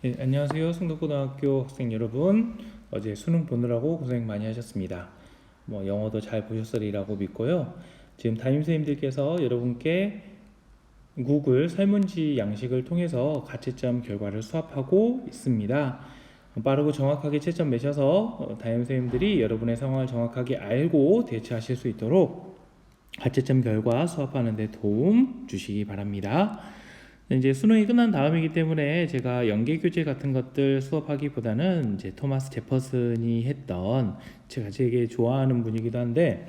네, 안녕하세요. 승덕고등학교 학생 여러분. 어제 수능 보느라고 고생 많이 하셨습니다. 뭐 영어도 잘 보셨으리라고 믿고요. 지금 담임 선생님들께서 여러분께 구글 설문지 양식을 통해서 가채점 결과를 수합하고 있습니다. 빠르고 정확하게 채점 매셔서 어, 담임 선생님들이 여러분의 상황을 정확하게 알고 대처하실 수 있도록 가채점 결과 수합하는 데 도움 주시기 바랍니다. 이제 수능이 끝난 다음이기 때문에 제가 연계 교재 같은 것들 수업하기보다는 이제 토마스 제퍼슨이 했던 제가 되게 좋아하는 분이기도 한데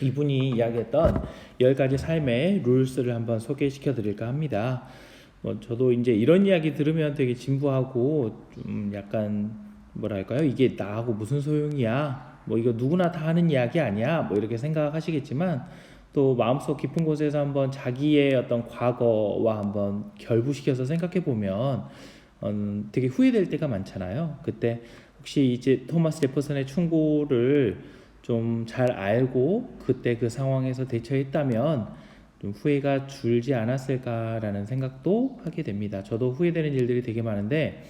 이분이 이야기했던 열 가지 삶의 룰스를 한번 소개시켜 드릴까 합니다. 뭐 저도 이제 이런 이야기 들으면 되게 진부하고 좀 약간 뭐랄까요? 이게 나하고 무슨 소용이야? 뭐 이거 누구나 다 하는 이야기 아니야? 뭐 이렇게 생각하시겠지만 또 마음속 깊은 곳에서 한번 자기의 어떤 과거와 한번 결부시켜서 생각해 보면 음, 되게 후회될 때가 많잖아요. 그때 혹시 이제 토마스 제퍼슨의 충고를 좀 잘 알고 그때 그 상황에서 대처했다면 좀 후회가 줄지 않았을까라는 생각도 하게 됩니다. 저도 후회되는 일들이 되게 많은데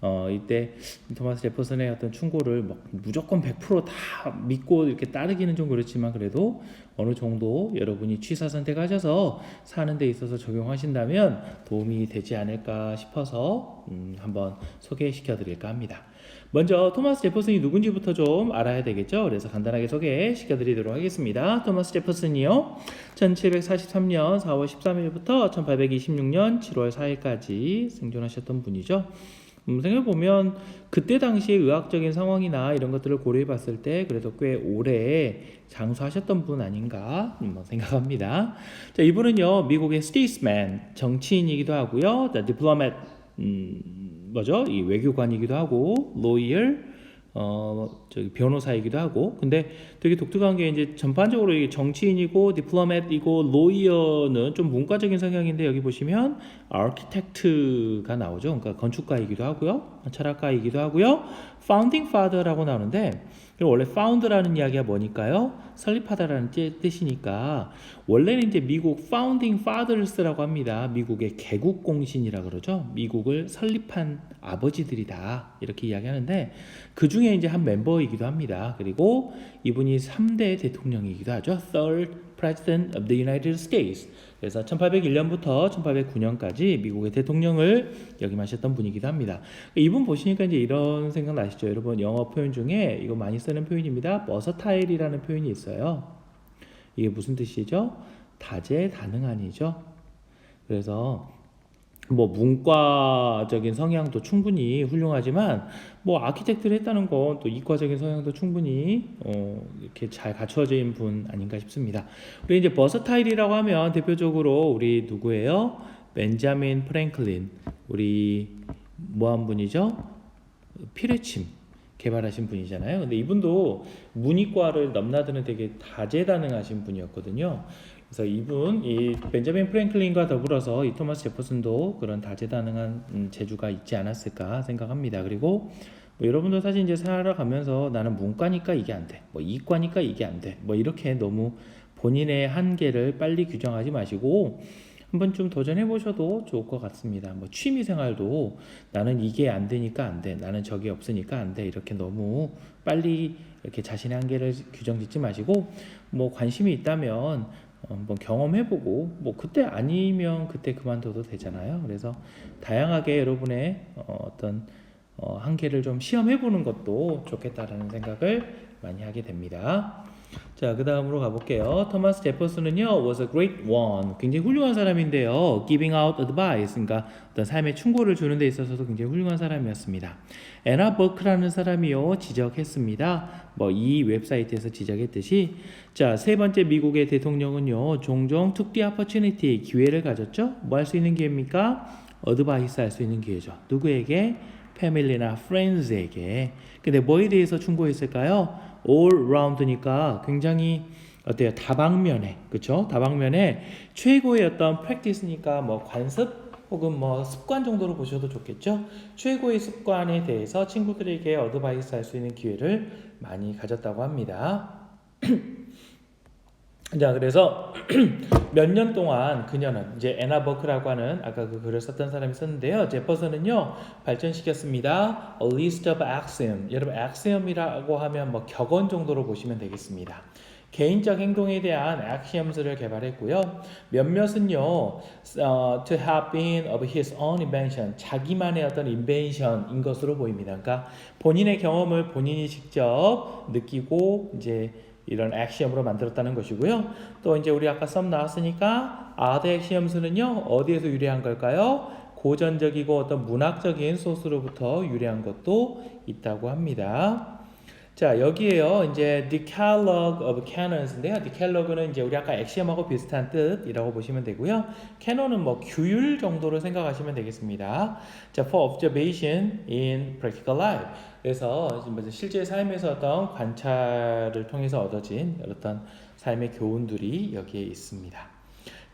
어, 이때 토마스 제퍼슨의 어떤 충고를 뭐 무조건 100%다 믿고 이렇게 따르기는 좀 그렇지만 그래도 어느 정도 여러분이 취사 선택하셔서 사는 데 있어서 적용하신다면 도움이 되지 않을까 싶어서 음, 한번 소개시켜 드릴까 합니다. 먼저 토마스 제퍼슨이 누군지부터 좀 알아야 되겠죠. 그래서 간단하게 소개시켜 드리도록 하겠습니다. 토마스 제퍼슨이요. 1743년 4월 13일부터 1826년 7월 4일까지 생존하셨던 분이죠. 음, 생각해보면 그때 당시의 의학적인 상황이나 이런 것들을 고려해 봤을 때 그래도 꽤 오래 장수하셨던 분 아닌가 생각합니다. 자, 이분은요, 미국의 statesman, 정치인이기도 하고요, 자, diplomat, 음, 뭐죠? 이 외교관이기도 하고, lawyer, 어, 저기 변호사이기도 하고, 근데 되게 독특한 게 이제 전반적으로 이게 정치인이고, 디플로맷이고, 로이어는 좀 문과적인 성향인데 여기 보시면 아키텍트가 나오죠. 그러니까 건축가이기도 하고요, 철학가이기도 하고요, 파운딩 파더라고 나오는데 원래 found라는 이야기가 뭐니까요? 설립하다라는 뜻이니까 원래는 이제 미국 founding fathers라고 합니다. 미국의 개국 공신이라 그러죠. 미국을 설립한 아버지들이다 이렇게 이야기하는데 그 중에 이제 한 멤버이기도 합니다. 그리고 이분이 3대 대통령이기도 하죠. Third President of the United States. 그래서 1801년부터 1809년까지 미국의 대통령을 역임하셨던 분이기도 합니다. 이분 보시니까 이제 이런 생각 나시죠? 여러분 영어 표현 중에 이거 많이 쓰는 표현입니다. 버서타일이라는 표현이 있어요. 이게 무슨 뜻이죠? 다재다능한이죠. 그래서 뭐 문과적인 성향도 충분히 훌륭하지만 뭐 아키텍트를 했다는 건 또 이과적인 성향도 충분히 어 이렇게 잘 갖춰진 분 아닌가 싶습니다. 우리 이제 버서타일이라고 하면 대표적으로 우리 누구예요? 벤자민 프랭클린 우리 뭐 한 분이죠? 피레침 개발하신 분이잖아요. 근데 이분도 문이과를 넘나드는 되게 다재다능하신 분이었거든요. 그래서 이분 이 벤자민 프랭클린과 더불어서 이 토마스 제퍼슨도 그런 다재다능한 음, 재주가 있지 않았을까 생각합니다. 그리고 뭐 여러분도 사실 이제 살아가면서 나는 문과니까 이게 안 돼, 뭐 이과니까 이게 안 돼, 뭐 이렇게 너무 본인의 한계를 빨리 규정하지 마시고 한번 좀 도전해 보셔도 좋을 것 같습니다. 뭐 취미 생활도 나는 이게 안 되니까 안 돼, 나는 저게 없으니까 안 돼, 이렇게 너무 빨리 이렇게 자신의 한계를 규정 짓지 마시고 뭐 관심이 있다면 한번 경험해보고 뭐 그때 아니면 그때 그만둬도 되잖아요. 그래서 다양하게 여러분의 어, 어떤 어, 한계를 좀 시험해보는 것도 좋겠다라는 생각을 많이 하게 됩니다. 자, 그 다음으로 가볼게요. 토마스 제퍼슨은요, was a great one. 굉장히 훌륭한 사람인데요. giving out advice. 그러니까 어떤 삶의 충고를 주는 데 있어서도 굉장히 훌륭한 사람이었습니다. 에나 버크라는 사람이요, 지적했습니다. 뭐, 이 웹사이트에서 지적했듯이. 자, 세 번째 미국의 대통령은요, 종종 특디 opportunity, 기회를 가졌죠? 뭐 할 수 있는 기회입니까? 어드바이스 할 수 있는 기회죠. 누구에게? 패밀리나 프렌즈에게. 근데 뭐에 대해서 충고했을까요? Round니까 굉장히 어때요? 다방면에 그렇죠? 다방면에 최고의 어떤 practice니까 뭐 관습 혹은 뭐 습관 정도로 보셔도 좋겠죠? 최고의 습관에 대해서 친구들에게 어드바이스 할 수 있는 기회를 많이 가졌다고 합니다. 자, 그래서 몇 년 동안 그녀는 이제 에나 버크라고 하는 아까 그 글을 썼던 사람이 썼는데요. 제퍼슨은요 발전시켰습니다. A list of axiom. 여러분 axiom이라고 하면 뭐 격언 정도로 보시면 되겠습니다. 개인적 행동에 대한 axioms를 개발했고요. 몇몇은요 어, to have been of his own invention. 자기만의 어떤 invention인 것으로 보입니다. 그러니까 본인의 경험을 본인이 직접 느끼고 이제 이런 액시엄으로 만들었다는 것이고요. 또 이제 우리 아까 썸 나왔으니까 아드 액시엄스는요 어디에서 유래한 걸까요? 고전적이고 어떤 문학적인 소스로부터 유래한 것도 있다고 합니다. 자 여기에요 이제 Decalogue of Canons인데요. Decalogue는 이제 우리 아까 액시엄하고 비슷한 뜻이라고 보시면 되고요. Canon은 뭐 규율 정도로 생각하시면 되겠습니다. 자 for observation in practical life. 그래서 실제 삶에서 어떤 관찰을 통해서 얻어진 어떤 삶의 교훈들이 여기에 있습니다.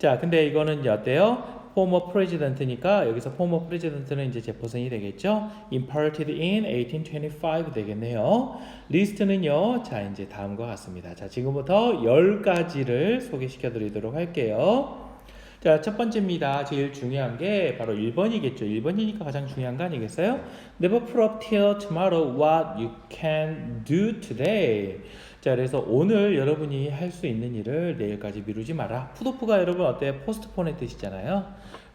자, 근데 이거는 이제 어때요? former president니까 여기서 former president는 이제 제퍼슨이 되겠죠. imparted in 1825 되겠네요. 리스트는요. 자, 이제 다음과 같습니다. 자, 지금부터 10가지를 소개시켜 드리도록 할게요. 자, 첫 번째입니다. 제일 중요한 게 바로 1번이겠죠. 1번이니까 가장 중요한 거 아니겠어요? Never put up till tomorrow what you can do today. 자, 그래서 오늘 여러분이 할 수 있는 일을 내일까지 미루지 마라. 푸도프가 여러분 어때요? 포스트폰의 뜻이잖아요.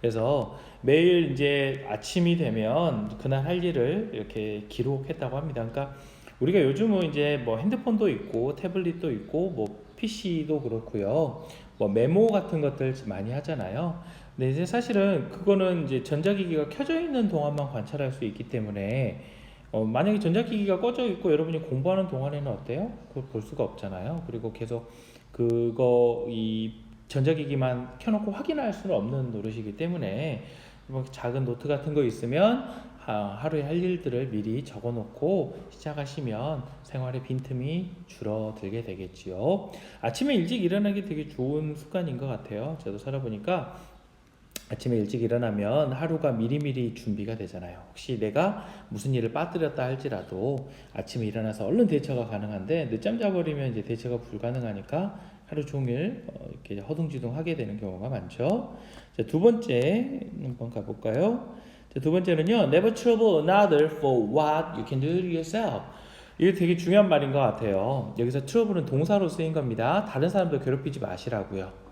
그래서 매일 이제 아침이 되면 그날 할 일을 이렇게 기록했다고 합니다. 그러니까 우리가 요즘은 이제 뭐 핸드폰도 있고 태블릿도 있고 뭐 PC도 그렇고요. 뭐 메모 같은 것들 많이 하잖아요. 근데 이제 사실은 그거는 이제 전자기기가 켜져 있는 동안만 관찰할 수 있기 때문에 어, 만약에 전자기기가 꺼져 있고 여러분이 공부하는 동안에는 어때요? 그걸 볼 수가 없잖아요. 그리고 계속 그거 이 전자기기만 켜놓고 확인할 수는 없는 노릇이기 때문에 뭐 작은 노트 같은 거 있으면 하루에 할 일들을 미리 적어놓고 시작하시면 생활의 빈틈이 줄어들게 되겠지요. 아침에 일찍 일어나기 되게 좋은 습관인 것 같아요. 저도 살아보니까 아침에 일찍 일어나면 하루가 미리미리 준비가 되잖아요. 혹시 내가 무슨 일을 빠뜨렸다 할지라도 아침에 일어나서 얼른 대처가 가능한데 늦잠 자버리면 이제 대처가 불가능하니까 하루 종일 어, 이렇게 허둥지둥 하게 되는 경우가 많죠. 자, 두 번째 한번 가볼까요? 자, 두 번째는요. Never trouble another for what you can do yourself. 이게 되게 중요한 말인 것 같아요. 여기서 trouble은 동사로 쓰인 겁니다. 다른 사람들 괴롭히지 마시라고요.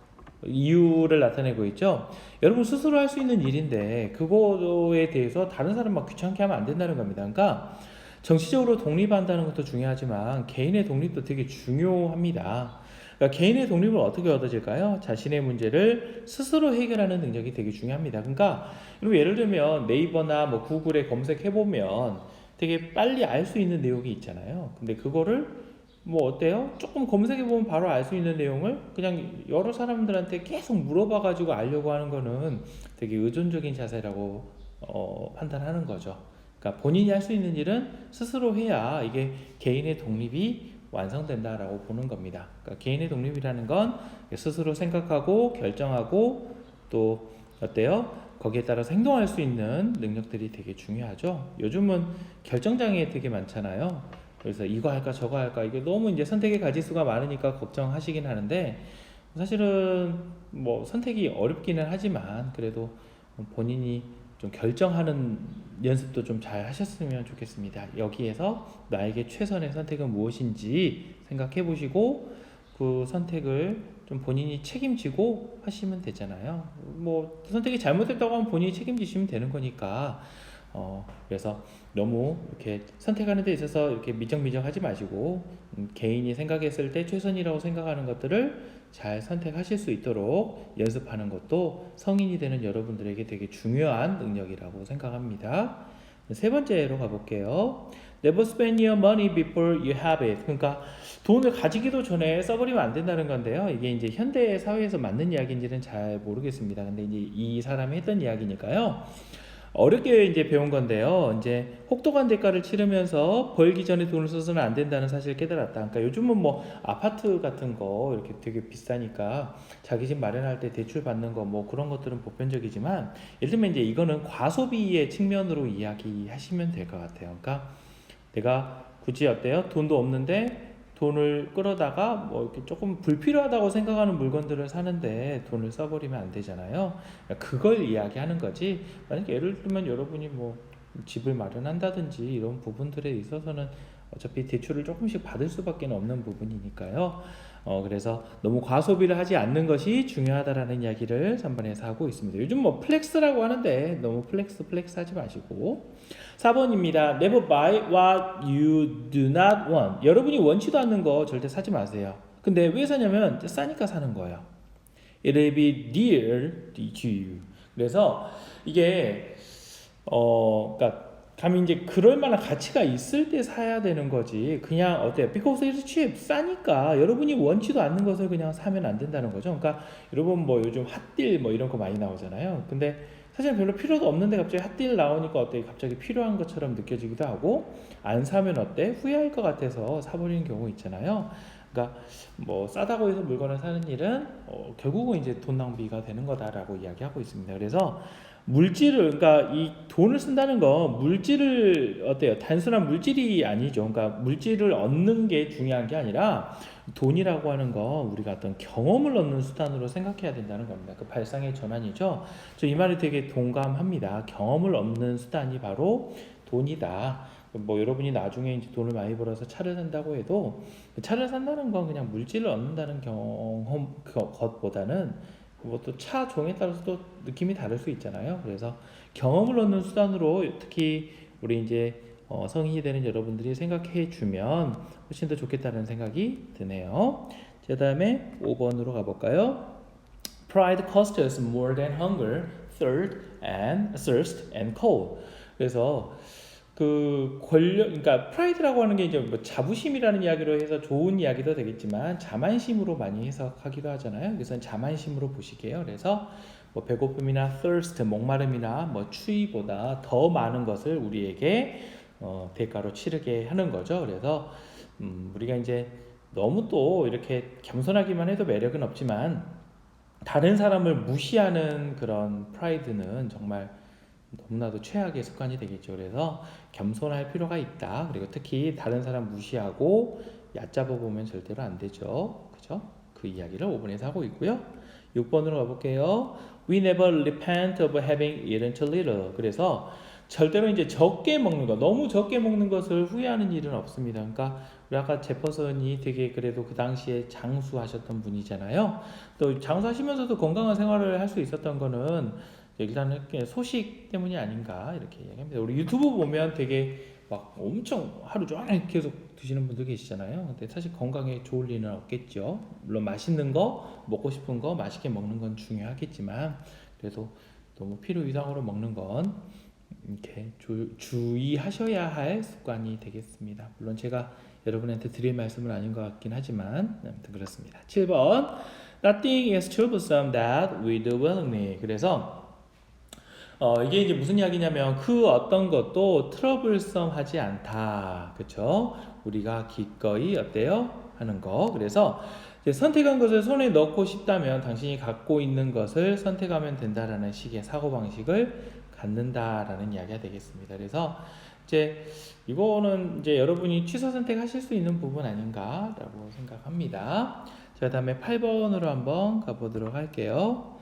이유를 나타내고 있죠. 여러분 스스로 할 수 있는 일인데 그거에 대해서 다른 사람 막 귀찮게 하면 안 된다는 겁니다. 그러니까 정치적으로 독립한다는 것도 중요하지만 개인의 독립도 되게 중요합니다. 그러니까 개인의 독립을 어떻게 얻어질까요? 자신의 문제를 스스로 해결하는 능력이 되게 중요합니다. 그러니까 여러분 예를 들면 네이버나 뭐 구글에 검색해 보면 되게 빨리 알 수 있는 내용이 있잖아요. 근데 그거를 뭐 어때요? 조금 검색해 보면 바로 알 수 있는 내용을 그냥 여러 사람들한테 계속 물어봐 가지고 알려고 하는 거는 되게 의존적인 자세라고 어, 판단하는 거죠. 그러니까 본인이 할 수 있는 일은 스스로 해야 이게 개인의 독립이 완성된다라고 보는 겁니다. 그러니까 개인의 독립이라는 건 스스로 생각하고 결정하고 또 어때요? 거기에 따라서 행동할 수 있는 능력들이 되게 중요하죠. 요즘은 결정장애 되게 많잖아요. 그래서 이거 할까 저거 할까 이게 너무 이제 선택의 가지수가 많으니까 걱정하시긴 하는데 사실은 뭐 선택이 어렵기는 하지만 그래도 본인이 좀 결정하는 연습도 좀 잘 하셨으면 좋겠습니다. 여기에서 나에게 최선의 선택은 무엇인지 생각해 보시고 그 선택을 좀 본인이 책임지고 하시면 되잖아요. 뭐 선택이 잘못됐다고 하면 본인이 책임지시면 되는 거니까. 어, 그래서 너무 이렇게 선택하는 데 있어서 이렇게 미적미적하지 마시고 음, 개인이 생각했을 때 최선이라고 생각하는 것들을 잘 선택하실 수 있도록 연습하는 것도 성인이 되는 여러분들에게 되게 중요한 능력이라고 생각합니다. 세 번째로 가볼게요. Never spend your money before you have it. 그러니까 돈을 가지기도 전에 써버리면 안 된다는 건데요. 이게 이제 현대 사회에서 맞는 이야기인지는 잘 모르겠습니다. 근데 이제 이 사람이 했던 이야기니까요. 어렵게 이제 배운 건데요. 이제 혹독한 대가를 치르면서 벌기 전에 돈을 써서는 안 된다는 사실을 깨달았다. 그러니까 요즘은 뭐 아파트 같은 거 이렇게 되게 비싸니까 자기 집 마련할 때 대출 받는 거 뭐 그런 것들은 보편적이지만 예를 들면 이제 이거는 과소비의 측면으로 이야기하시면 될 것 같아요. 그러니까 내가 굳이 어때요? 돈도 없는데 돈을 끌어다가 뭐 이렇게 조금 불필요하다고 생각하는 물건들을 사는데 돈을 써버리면 안 되잖아요. 그걸 이야기하는 거지. 만약 예를 들면 여러분이 뭐 집을 마련한다든지 이런 부분들에 있어서는 어차피 대출을 조금씩 받을 수밖에 없는 부분이니까요. 어, 그래서 너무 과소비를 하지 않는 것이 중요하다라는 이야기를 3번에서 하고 있습니다. 요즘 뭐 플렉스라고 하는데 너무 플렉스 플렉스 하지 마시고 4번입니다. Never buy what you do not want. 여러분이 원치도 않는 거 절대 사지 마세요. 근데 왜 사냐면 싸니까 사는 거예요. It will be dear to you. 그래서 이게 어, 그러니까 감히 이제 그럴 만한 가치가 있을 때 사야 되는 거지. 그냥 어때요? It's cheap. 싸니까 여러분이 원치도 않는 것을 그냥 사면 안 된다는 거죠. 그러니까 여러분 뭐 요즘 핫딜 뭐 이런 거 많이 나오잖아요. 근데 사실 별로 필요도 없는데 갑자기 핫딜 나오니까 어때? 갑자기 필요한 것처럼 느껴지기도 하고 안 사면 어때? 후회할 것 같아서 사버리는 경우 있잖아요. 그러니까 뭐 싸다고 해서 물건을 사는 일은 어, 결국은 이제 돈 낭비가 되는 거다라고 이야기하고 있습니다. 그래서 물질을 그러니까 이 돈을 쓴다는 거 물질을 어때요? 단순한 물질이 아니죠. 그러니까 물질을 얻는 게 중요한 게 아니라 돈이라고 하는 거 우리가 어떤 경험을 얻는 수단으로 생각해야 된다는 겁니다. 그 발상의 전환이죠. 저 이 말이 되게 동감합니다. 경험을 얻는 수단이 바로 돈이다. 뭐 여러분이 나중에 이제 돈을 많이 벌어서 차를 산다고 해도 그 차를 산다는 건 그냥 물질을 얻는다는 경험 그 것보다는 뭐 또 차 종에 따라서 또 느낌이 다를 수 있잖아요. 그래서 경험을 얻는 수단으로 특히 우리 이제 어, 성인이 되는 여러분들이 생각해 주면 훨씬 더 좋겠다는 생각이 드네요. 그 다음에 5번으로 가볼까요? Pride costs us more than hunger, thirst, and thirst and cold. 그래서 그 권력, 그러니까 프라이드라고 하는 게 이제 뭐 자부심이라는 이야기로 해서 좋은 이야기도 되겠지만 자만심으로 많이 해석하기도 하잖아요. 그래서 자만심으로 보시게요. 그래서 뭐 배고픔이나 thirst, 목마름이나 뭐 추위보다 더 많은 것을 우리에게 어, 대가로 치르게 하는 거죠. 그래서 음, 우리가 이제 너무 또 이렇게 겸손하기만 해도 매력은 없지만 다른 사람을 무시하는 그런 프라이드는 정말 너무나도 최악의 습관이 되겠죠. 그래서 겸손할 필요가 있다. 그리고 특히 다른 사람 무시하고 얕잡아 보면 절대로 안 되죠. 그죠? 그 이야기를 5번에서 하고 있고요. 6번으로 가볼게요. We never repent of having eaten too little. 그래서 절대로 이제 적게 먹는 거, 너무 적게 먹는 것을 후회하는 일은 없습니다. 그러니까 우리 아까 제퍼슨이 되게 그래도 그 당시에 장수하셨던 분이잖아요. 또 장수하시면서도 건강한 생활을 할 수 있었던 거는 일단은 소식 때문이 아닌가 이렇게 얘기합니다. 우리 유튜브 보면 되게 막 엄청 하루 종일 계속 드시는 분들 계시잖아요. 근데 사실 건강에 좋을 리는 없겠죠. 물론 맛있는 거, 먹고 싶은 거 맛있게 먹는 건 중요하겠지만 그래도 너무 필요 이상으로 먹는 건 이렇게 주, 주의하셔야 할 습관이 되겠습니다. 물론 제가 여러분한테 드릴 말씀은 아닌 것 같긴 하지만 아무튼 그렇습니다. 7번 Nothing is troublesome that do willingly. 그래서 어, 이게 이제 무슨 이야기냐면 그 어떤 것도 트러블썸하지 않다. 그쵸? 우리가 기꺼이 어때요? 하는 거. 그래서 선택한 것을 손에 넣고 싶다면 당신이 갖고 있는 것을 선택하면 된다라는 식의 사고 방식을 갖는다라는 이야기가 되겠습니다. 그래서 이제 이거는 이제 여러분이 취소 선택하실 수 있는 부분 아닌가라고 생각합니다. 자, 다음에 8번으로 한번 가보도록 할게요.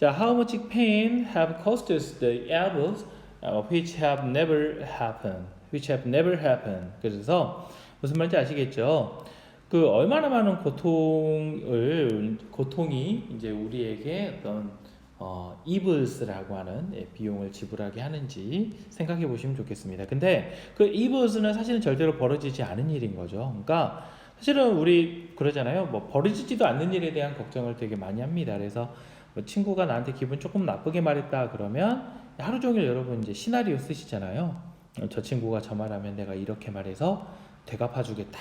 자, how much pain have caused us the evils uh, which have never happened, which have never happened. 그래서 무슨 말인지 아시겠죠? 그 얼마나 많은 고통을 고통이 이제 우리에게 어떤 어, evils라고 하는 예, 비용을 지불하게 하는지 생각해 보시면 좋겠습니다. 근데 그 evils는 사실은 절대로 벌어지지 않은 일인 거죠. 그러니까 사실은 우리 그러잖아요. 뭐 벌어지지도 않는 일에 대한 걱정을 되게 많이 합니다. 그래서 뭐 친구가 나한테 기분 조금 나쁘게 말했다 그러면 하루 종일 여러분 이제 시나리오 쓰시잖아요. 어, 저 친구가 저 말하면 내가 이렇게 말해서 대갚아 주겠다.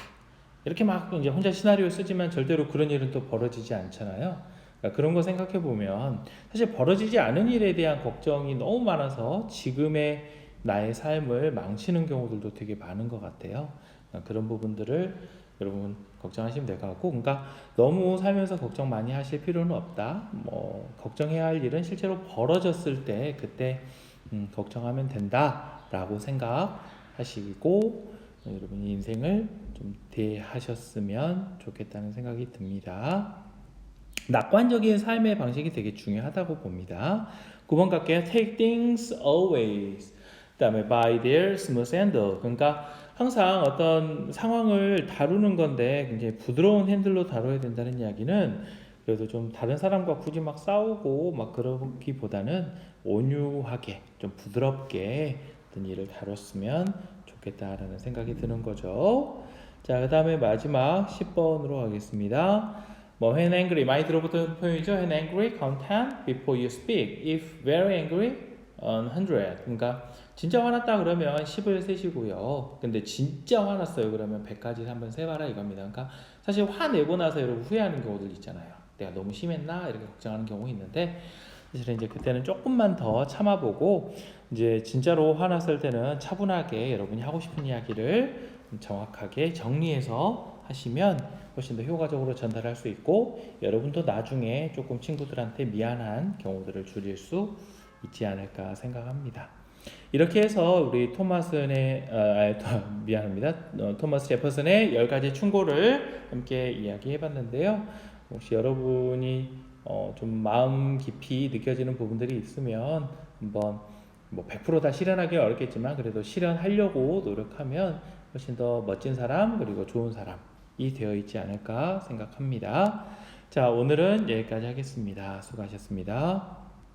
이렇게 막 이제 혼자 시나리오 쓰지만 절대로 그런 일은 또 벌어지지 않잖아요. 그러니까 그런 거 생각해 보면 사실 벌어지지 않은 일에 대한 걱정이 너무 많아서 지금의 나의 삶을 망치는 경우들도 되게 많은 것 같아요. 그러니까 그런 부분들을 여러분 걱정하시면 될 것 같고, 그러니까 너무 살면서 걱정 많이 하실 필요는 없다. 뭐 걱정해야 할 일은 실제로 벌어졌을 때 그때 음, 걱정하면 된다 라고 생각하시고 여러분이 인생을 좀 대하셨으면 좋겠다는 생각이 듭니다. 낙관적인 삶의 방식이 되게 중요하다고 봅니다. 9번 갈게요. Take things always. 그 다음에 by their smooth handle. 그러니까 항상 어떤 상황을 다루는 건데 굉장히 부드러운 핸들로 다뤄야 된다는 이야기는 그래도 좀 다른 사람과 굳이 막 싸우고 막 그러기보다는 온유하게 좀 부드럽게 어떤 일을 다뤘으면 좋겠다라는 생각이 드는 거죠. 자, 그 다음에 마지막 10번으로 가겠습니다. 뭐 when angry 많이 들어보던 표현이죠. when angry 10 before you speak. if very angry on 100. 그러니까 진짜 화났다 그러면 10을 세시고요. 근데 진짜 화났어요 그러면 100까지 한번 세봐라 이겁니다. 그러니까 사실 화내고 나서 여러분 후회하는 경우들 있잖아요. 내가 너무 심했나 이렇게 걱정하는 경우 있는데 사실은 이제 그때는 조금만 더 참아보고 이제 진짜로 화났을 때는 차분하게 여러분이 하고 싶은 이야기를 정확하게 정리해서 하시면 훨씬 더 효과적으로 전달할 수 있고 여러분도 나중에 조금 친구들한테 미안한 경우들을 줄일 수 있지 않을까 생각합니다. 이렇게 해서 우리 토마슨의 아, 아, 토- 미안합니다. 어, 토마스 제퍼슨의 열 가지 충고를 함께 이야기해봤는데요. 혹시 여러분이 어, 좀 마음 깊이 느껴지는 부분들이 있으면 한번 뭐 100%다 실현하기 어렵겠지만 그래도 실현하려고 노력하면 훨씬 더 멋진 사람 그리고 좋은 사람이 되어 있지 않을까 생각합니다. 자 오늘은 여기까지 하겠습니다. 수고하셨습니다.